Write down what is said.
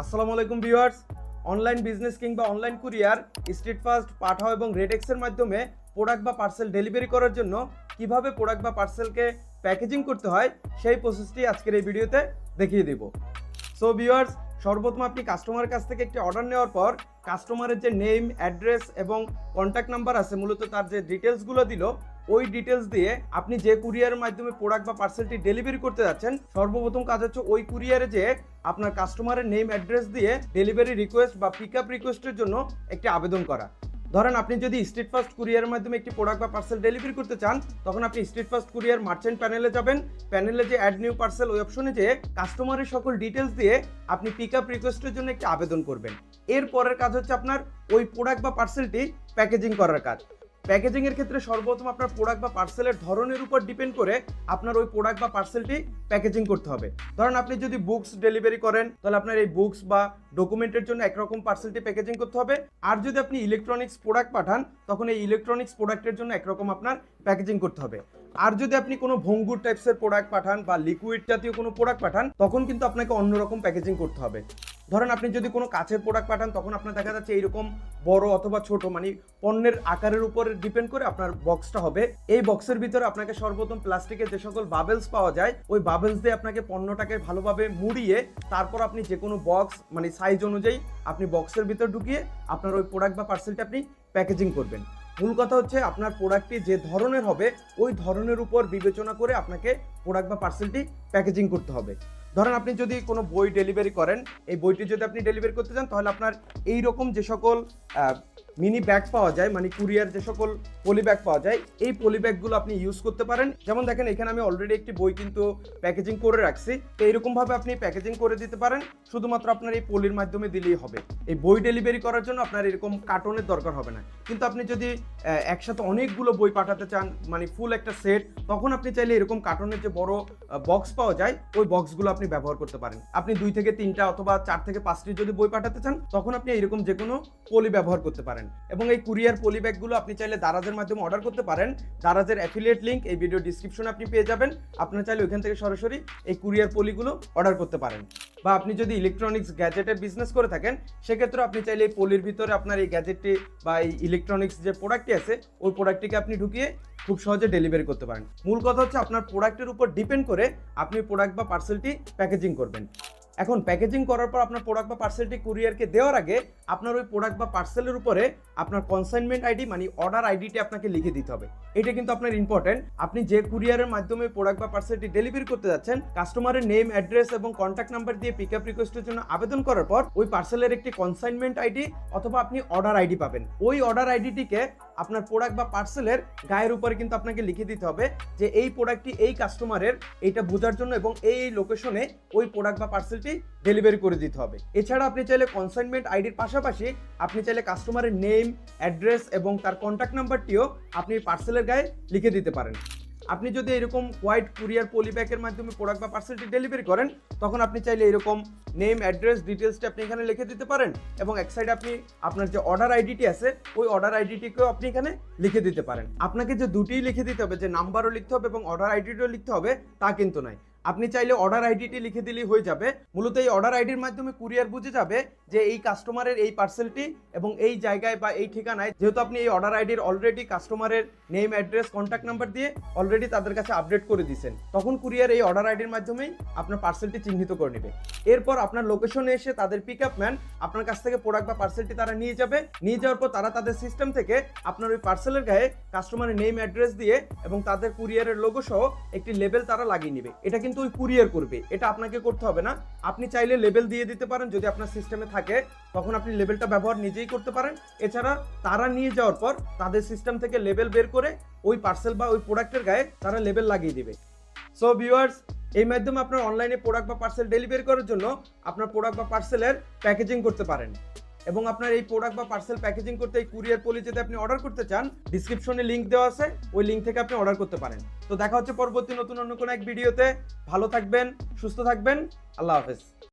আসসালামু আলাইকুম viewers. Online business কিংবা online courier, Steadfast, Pathao এবং রেডেক্সের মাধ্যমে প্রোডাক্ট বা পার্সেল ডেলিভারি করার জন্য কীভাবে প্রোডাক্ট বা পার্সেলকে প্যাকেজিং করতে হয়, সেই প্রসেসটি আজকের এই ভিডিওতে দেখিয়ে দিব। সো ভিউয়ার্স, সর্বপ্রথম আপনি কাস্টমারের কাছ থেকে একটি অর্ডার নেওয়ার পর কাস্টমারের যে নেম অ্যাড্রেস এবং কন্ট্যাক্ট নাম্বার আছে, মূলত তার যে ডিটেলসগুলো দিল ওই ডিটেলস দিয়ে আপনি যে কুরিয়ারের মাধ্যমে প্রোডাক্ট বা পার্সেলটি ডেলিভারি করতে যাচ্ছেন, সর্বপ্রথম কাজ হচ্ছে ওই কুরিয়ারে যে আপনার কাস্টমারের নেম অ্যাড্রেস দিয়ে ডেলিভারি রিকোয়েস্ট বা পিক আপ রিকোয়েস্টের জন্য একটি আবেদন করা। ধরেন আপনি যদি স্ট্রিট ফাস্ট কুরিয়ারের মাধ্যমে একটি প্রোডাক্ট বা পার্সেল ডেলিভারি করতে চান, তখন আপনি স্ট্রিট ফাস্ট কুরিয়ার মার্চেন্ট প্যানেলে যাবেন। প্যানেলে যে অ্যাড নিউ পার্সেল ওই অপশনে যে কাস্টমারের সকল ডিটেলস দিয়ে আপনি পিক আপ রিকোয়েস্টের জন্য একটি আবেদন করবেন। এর পরের কাজ হচ্ছে আপনার ওই প্রোডাক্ট বা পার্সেলটি প্যাকেজিং করার কাজ। প্যাকেজিং এর ক্ষেত্রে সর্বপ্রথম আপনার প্রোডাক্ট বা পার্সেলের ধরনের উপর ডিপেন্ড করে আপনার ওই প্রোডাক্ট বা পার্সেলটি প্যাকেজিং করতে হবে। ধরেন আপনি যদি বুকস ডেলিভারি করেন, তাহলে আপনার এই বুকস বা ডকুমেন্টের জন্য একরকম পার্সেলটি প্যাকেজিং করতে হবে। আর যদি আপনি ইলেকট্রনিক্স প্রোডাক্ট পাঠান, তখন এই ইলেকট্রনিক্স প্রোডাক্টের জন্য একরকম আপনার প্যাকেজিং করতে হবে। আর যদি আপনি কোনো ভঙ্গুর টাইপসের প্রোডাক্ট পাঠান বা লিকুইড জাতীয় কোনো প্রোডাক্ট পাঠান, তখন কিন্তু আপনাকে অন্যরকম প্যাকেজিং করতে হবে। ধরেন আপনি যদি কোনো কাছের প্রোডাক্ট পাঠান, তখন আপনার দেখা যাচ্ছে এইরকম বড় অথবা ছোট মানে পণ্যের আকারের উপর ডিপেন্ড করে আপনার বক্সটা হবে। এই বক্সের ভিতরে আপনাকে সর্বপ্রথম প্লাস্টিকের যে সকল বাবেলস পাওয়া যায়, ওই বাবেলস দিয়ে আপনাকে পণ্যটাকে ভালোভাবে মুড়িয়ে, তারপর আপনি যে কোনো বক্স মানে সাইজ অনুযায়ী আপনি বক্সের ভিতর ঢুকিয়ে আপনার ওই প্রোডাক্ট বা পার্সেলটা আপনি প্যাকেজিং করবেন। মূল কথা হচ্ছে আপনার প্রোডাক্টটি যে ধরনের হবে, ওই ধরনের উপর বিবেচনা করে আপনাকে প্রোডাক্ট বা পার্সেলটি প্যাকেজিং করতে হবে। ধরেন আপনি যদি কোনো বই ডেলিভারি করেন, এই বইটি যদি আপনি ডেলিভারি করতে চান, তাহলে আপনার এই রকম যে সকল মিনি ব্যাগ পাওয়া যায় মানে কুরিয়ার যে সকল পলি ব্যাগ পাওয়া যায়, এই পলি ব্যাগগুলো আপনি ইউজ করতে পারেন। যেমন দেখেন, এখানে আমি অলরেডি একটি বই কিন্তু প্যাকেজিং করে রাখছি। তো এইরকমভাবে আপনি প্যাকেজিং করে দিতে পারেন। শুধুমাত্র আপনার এই পলির মাধ্যমে দিলেই হবে। এই বই ডেলিভারি করার জন্য আপনার এরকম কার্টনের দরকার হবে না। কিন্তু আপনি যদি একসাথে অনেকগুলো বই পাঠাতে চান মানে ফুল একটা সেট তখন আপনি চাইলে এরকম কার্টনের যে বড় বক্স পাওয়া যায়, ওই বক্সগুলো আপনি ব্যবহার করতে পারেন। আপনি দুই থেকে তিনটা অথবা চার থেকে পাঁচটি যদি বই পাঠাতে চান, তখন আপনি এরকম যে কোনো পলি ব্যবহার করতে পারেন। এবং এই কুরিয়ার পলি ব্যাগগুলো আপনি চাইলে দারাজের মাধ্যমে অর্ডার করতে পারেন। দারাজের অ্যাফিলিয়েট লিঙ্ক এই ভিডিও ডিসক্রিপশনে আপনি পেয়ে যাবেন। আপনার চাইলে ওইখান থেকে সরাসরি এই কুরিয়ার পলিগুলো অর্ডার করতে পারেন। বা আপনি যদি ইলেকট্রনিক্স গ্যাজেটের বিজনেস করে থাকেন সেক্ষেত্রে আপনি চাইলে এই পলির ভিতরে আপনার এই গ্যাজেটটি বা এই ইলেকট্রনিক্স যে প্রোডাক্টটি আছে, ওই প্রোডাক্টটিকে আপনি ঢুকিয়ে খুব সহজে ডেলিভারি করতে পারেন। মূল কথা হচ্ছে আপনার প্রোডাক্টের উপর ডিপেন্ড করে আপনি প্রোডাক্ট বা পার্সেলটি প্যাকেজিং করবেন। এখন প্যাকেজিং করার পর আপনার প্রোডাক্ট বা পার্সেলটি কুরিয়ারকে দেওয়ার আগে আপনার ওই প্রোডাক্ট বা পার্সেলের উপরে আপনার কনসাইনমেন্ট আইডি মানে অর্ডার আইডিটি আপনাকে লিখে দিতে হবে। এটা কিন্তু আপনার ইম্পর্টেন্ট আপনি যে কুরিয়ারের মাধ্যমে প্রোডাক্ট বা পার্সেলটি ডেলিভারি করতে যাচ্ছেন কাস্টমারের নেম অ্যাড্রেস এবং কন্ট্যাক্ট নাম্বার দিয়ে পিক আপ রিকোয়েস্টের জন্য আবেদন করার পর ওই পার্সেলের একটি কনসাইনমেন্ট আইডি অথবা আপনি অর্ডার আইডি পাবেন। ওই অর্ডার আইডিটিকে আপনার প্রোডাক্ট বা পার্সেলের গায়ের উপরে কিন্তু আপনাকে লিখে দিতে হবে যে এই প্রোডাক্টটি এই কাস্টমারের এইটা বোঝার জন্য এবং এই লোকেশনে ওই প্রোডাক্ট বা পার্সেলটি ডেলিভারি করে দিতে হবে। এছাড়া আপনি চাইলে কনসাইনমেন্ট আইডির পাশাপাশি আপনি চাইলে কাস্টমারের নেম অ্যাড্রেস এবং তার কন্ট্যাক্ট নাম্বারটিও আপনি পার্সেলের গায়ে লিখে দিতে পারেন। আপনি যদি এরকম হোয়াইট কুরিয়ার পলিব্যাকের মাধ্যমে প্রোডাক্ট বা পার্সেলটি ডেলিভারি করেন, তখন আপনি চাইলে এরকম নেম অ্যাড্রেস ডিটেলসটি আপনি এখানে লিখে দিতে পারেন এবং এক সাইডে আপনি আপনার যে অর্ডার আইডিটি আছে, ওই অর্ডার আইডিটিকেও আপনি এখানে লিখে দিতে পারেন। আপনাকে যে দুটিই লিখে দিতে হবে, যে নাম্বারও লিখতে হবে এবং অর্ডার আইডিটিও লিখতে হবে, তা কিন্তু নয়। আপনি চাইলে অর্ডার আইডিটি লিখে দিলেই হয়ে যাবে। মূলত এই অর্ডার আইডির মাধ্যমে কুরিয়ার বুঝে যাবে যে এই কাস্টমারের এই পার্সেলটি এবং এই জায়গায় বা এই ঠিকানায় যেহেতু আপনি এই অর্ডার আইডির অলরেডি কাস্টমারের নেম অ্যাড্রেস কন্ট্যাক্ট নাম্বার দিয়ে অলরেডি তাদের কাছে আপডেট করে দিয়েছেন, তখন কুরিয়ার এই অর্ডার আইডির মাধ্যমেই আপনার পার্সেলটি চিহ্নিত করে নেবে। এরপর আপনার লোকেশনে এসে তাদের পিক আপ ম্যান আপনার কাছ থেকে প্রোডাক্ট বা পার্সেলটি তারা নিয়ে যাবে। নিয়ে যাওয়ার পর তারা তাদের সিস্টেম থেকে আপনার ওই পার্সেলের গায়ে কাস্টমারের নেম অ্যাড্রেস দিয়ে এবং তাদের কুরিয়ারের লোগো সহ একটি লেবেল তারা লাগিয়ে নেবে। এটা কিন্তু ওই কুরিয়ার করবে। এটা আপনাকে করতে হবে না। আপনি চাইলে লেবেল দিয়ে দিতে পারেন, যদি আপনার সিস্টেমে থাকে, তখন আপনি লেবেলটা ব্যবহার নিজেই করতে পারেন। এছাড়া তারা নিয়ে যাওয়ার পর, তাদের সিস্টেম থেকে লেবেল বের করে ওই পার্সেল বা ওই প্রোডাক্টের গায়ে তারা লেবেল লাগিয়ে দিবে। সো ভিউয়ার্স এই মাধ্যমে আপনার অনলাইনে প্রোডাক্ট বা পার্সেল ডেলিভারি করার জন্য আপনার প্রোডাক্ট বা পার্সেলের প্যাকেজিং করতে পারেন। এবং আপনার এই প্রোডাক্ট বা পার্সেল প্যাকেজিং করতে এই কুরিয়ার পলি যদি আপনি অর্ডার করতে চান ডিসক্রিপশনে লিঙ্ক দেওয়া আছে, ওই লিঙ্ক থেকে আপনি অর্ডার করতে পারেন। তো দেখা হচ্ছে পরবর্তী নতুন অন্য কোনো এক ভিডিওতে ভালো থাকবেন, সুস্থ থাকবেন, আল্লাহ হাফেজ।